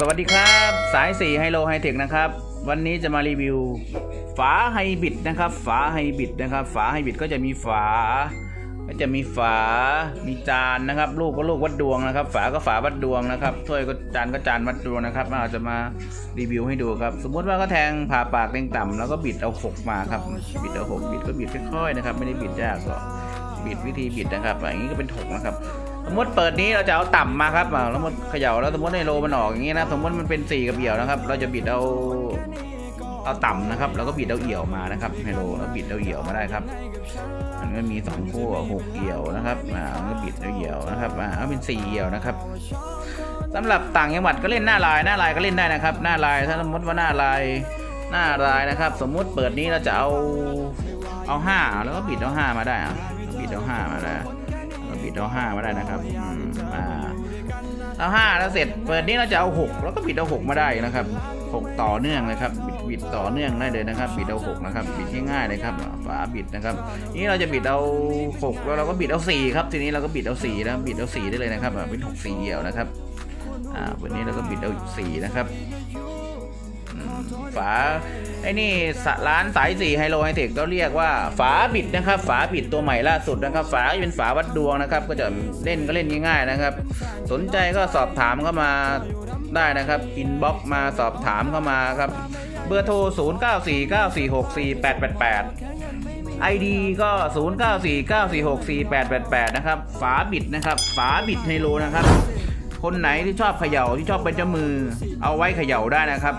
สวัสดีครับ สายสีไฮโลไฮเทคนะครับ วันนี้จะมารีวิว ฝาไฮบิดนะครับ ฝาไฮบิดนะครับ ฝาไฮบิดก็จะมีฝา ก็จะมีฝา มีจานนะครับ ลูกก็ลูกวัดดวงนะครับ ฝาก็ฝาวัดดวงนะครับถ้วยก็จานก็จานวัดดวงนะครับเราจะมารีวิวให้ดูครับ สมมุติว่าก็แทงผ่าปากเต็งต่ำแล้วก็บิดเอาหกมาครับ บิดเอาหกบิดก็บิดค่อยๆนะครับ ไม่ได้บิดยากก็บิดวิธีบิดนะครับอย่างนี้ก็เป็นถกนะครับ สมมติเปิดนี้เราจะเอาต่ำมาครับแล้วมันเขย่าแล้วสมมติในโลมันออกอย่างนี้นะสมมติมันเป็นสี่กับเอี่ยวนะครับ เราจะบิดเอาเอาต่ำนะครับ แล้วก็บิดเอาเอี่ยวมานะครับไฮโลแล้วบิดเอาเอี่ยวมาได้ครับ มันก็มีสองคู่หกเอี่ยวนะครับอ่าแล้วก็บิดเอาเอี่ยวนะครับอ่าเอาเป็นสี่เอี่ยวนะครับสำหรับต่างจังหวัดก็เล่นหน้าลายหน้าลายก็เล่นได้นะครับ หน้าลายถ้าสมมติว่าหน้าลายหน้าลายนะครับ สมมุติเปิดนี้เราจะเอาเอาห้าแล้วก็บิดเอาห้ามาได้อะบิดเอาห้ามาได้ เราบิดเอาห้ามาได้นะครับอ่าเอาห้าแล้วเสร็จเปิดนี้เราจะเอาหกแล้วก็บิดเอาหกมาได้นะครับหกต่อเนื่องเลยครับบิดบิดต่อเนื่องได้เลยนะครับ บิดเอาหกนะครับ บิดง่ายๆเลยครับฝาบิดนะครับนี้เราจะบิดเอาหกแล้วเราก็บิดเอาสี่ครับ ทีนี้เราก็บิดเอาสี่นะบิดเอาสี่ได้เลยนะครับเป็นหกสี่เหี่ยวนะครับอ่าวันนี้เราก็บิดเอาสี่นะครับ ฝาไอ้นี่สะร้านสายสีไฮโลไฮเทคก็เรียกว่าฝาบิดนะครับ ฝาบิดตัวใหม่ล่าสุดนะครับ ฝาจะเป็นฝาวัดดวงนะครับ ก็จะเล่นก็เล่นง่ายๆนะครับ สนใจก็สอบถามเข้ามาได้นะครับอินบ็อกมาสอบถามเข้ามาครับ เบอร์โทร 0 9 4 9 4 6 4 8 8 8 ID ก็ 0 9 4 9 4 6 4 8 8 8 นะครับ ฝาบิดนะครับ ฝาบิดไฮโลนะครับ คนไหนที่ชอบเขย่าที่ชอบเป็นเจ้ามือ เอาไว้เขย่าได้นะครับ